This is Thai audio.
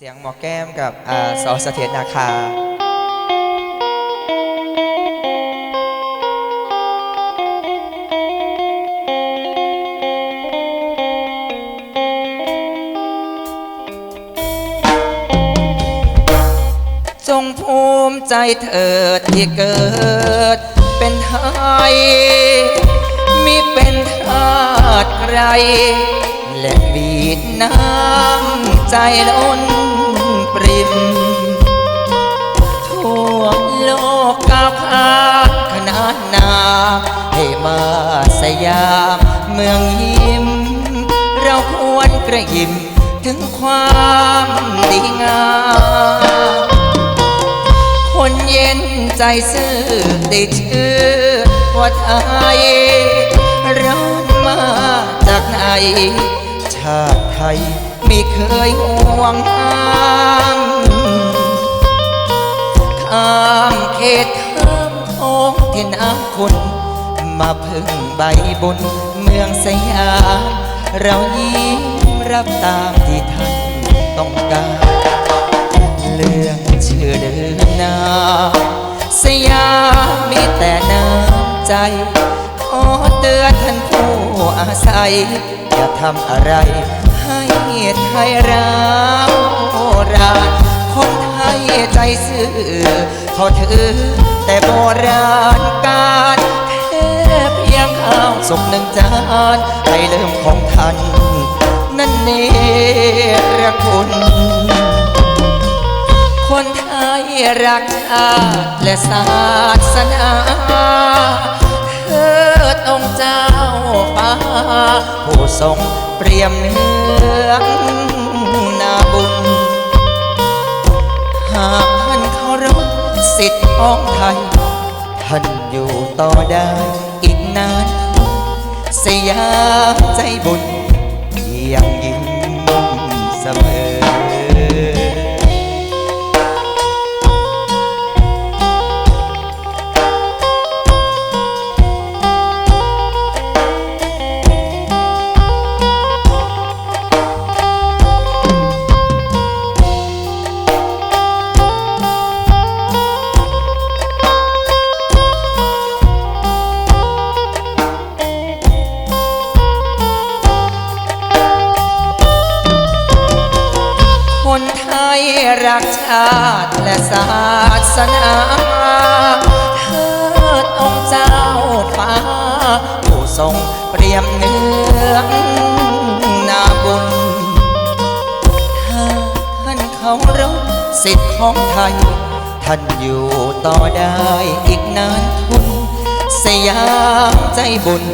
เสียงหมอแก้มกับอ่าสอเสถียรนาคาจงภูมิใจเถิดที่เกิดเป็นไทยมิเป็นทาสใคร และบีดน้ำ ใจล้นปริมทั่วโลกก้าวข้ามขนานนาให้มาสยามเมืองยิ้ม เราควรกระยิมถึงความดีงามคนเย็นใจซื่อได้ชื่อว่าไทยร้อนมาจากไหนชาติไทย ไม่เคยห่วงห้ามข้ามเขตข้ามโค้งที่น้ำคุณมาพึ่งใบบุญเมืองสยาม เรายิ้มรับตามที่ท่านต้องการเรื่องเชื่อเดินนาสยามมีแต่น้ำใจ ขอเตือนท่านผู้อาศัย อย่าทำอะไร ไทยร้าวราคนไทยใจซื่อเขาถือแต่โบราณการแค่เพียงข้าวสุกหนึ่งจานให้เริ่มของท่านนั่นเนรคุณ คนไทยรักชาติและศาสนาเทิดองเจ้าฟ้าผู้ทรง เปรียมเนืองนาบุญ หากท่านเคารพสิทธิ์ของไทย ท่านอยู่ต่อได้อีกนาน สยามใจบุญ รักชาติและศาสนาเทิดองค์เจ้าฟ้า ผู้ทรงเปรียมเนื้องนาบุญถ้าท่านเคารพสิทธิ์ของไทย ท่านอยู่ต่อได้อีกนานทุน สยามใจบุญ